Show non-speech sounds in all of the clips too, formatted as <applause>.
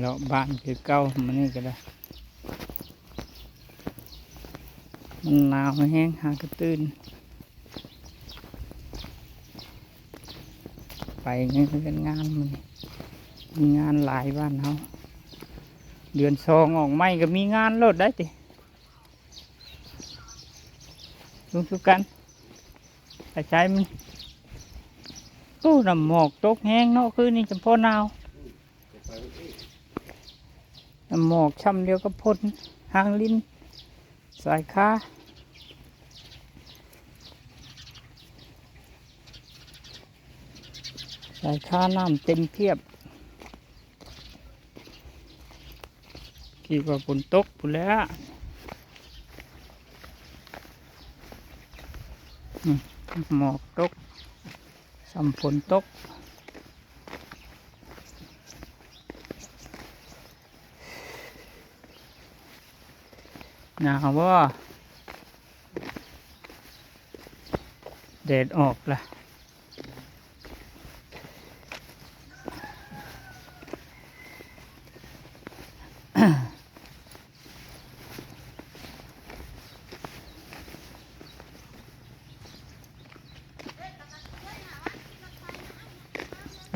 เลาะบ้านคือเก่ามันนี่ก็ได้ มันหนาวแห้งหากระตื้น ไปเงี้ยเป็นงานมันมีงานหลายบ้านเฮาเดือนสองออกไม่ก็มีงานรถได้ติลุงสุกันไปใช้มันโอ้น้ำหมอกตกแห้งเนาะคือนี่จำพอหนาวน้ำ หมอกช่ำเดียวกับพ่นหางลิ้น สายค้าสายค้าน้ำเต็มเพียบกี่ว่าฝนตกปุ่นแล้วหมอกตกสัมฝนตก หนาวว่าแดดออกละ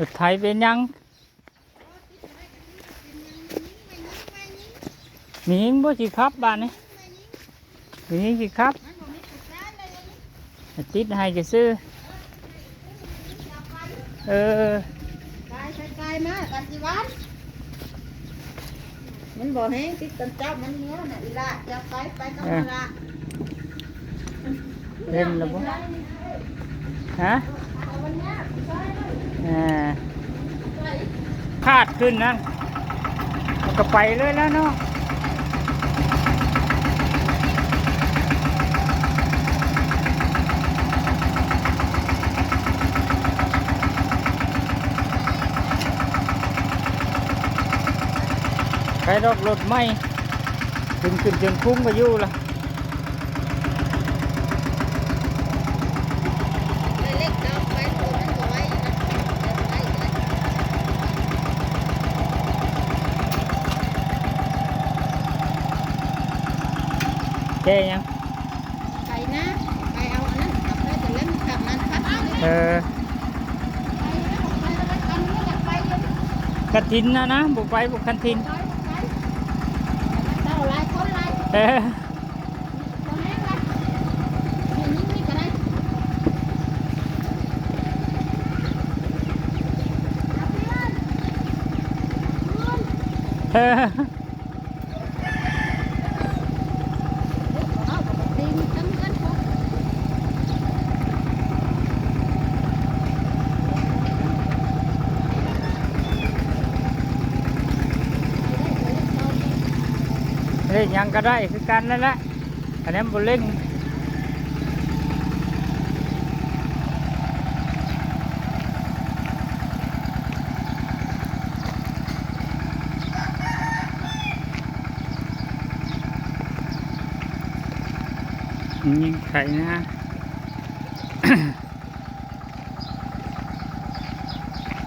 รถไทยเป็นยังมีหิงบ่สิครับบ้านนี้ มีหิงสิครับติดให้จะซื้อ เออกายกายมากันจีวันมันบอกให้ติดกันเจ้ามันเนื้อน่ะอีละจะไปไปกับมันละเล่นแล้วบ่ฮะอ่าคาดขึ้นนั่นมันก็ไปเลยแล้วเนาะ ใครดอกรถไม่ขึ้นขึ้นจนคุ้งไปอยู่ละ เล็กเจ้าไปตัวนั้นก็ไว้นะไปไป แค่ยัง ไปนะไปเอาอันนั้นขับไปจะเล่นขับมันขับเอาเลย เออ ไปแล้วไปแล้วไปกันแล้วอยากไปเลย คันทินนะนะบุกไปบุกคันทิน Ha. Eh? <laughs> <laughs> เล่นยังก็ได้คือกันนั่นแหละอันนี้บุเล่งยิงไข่นะ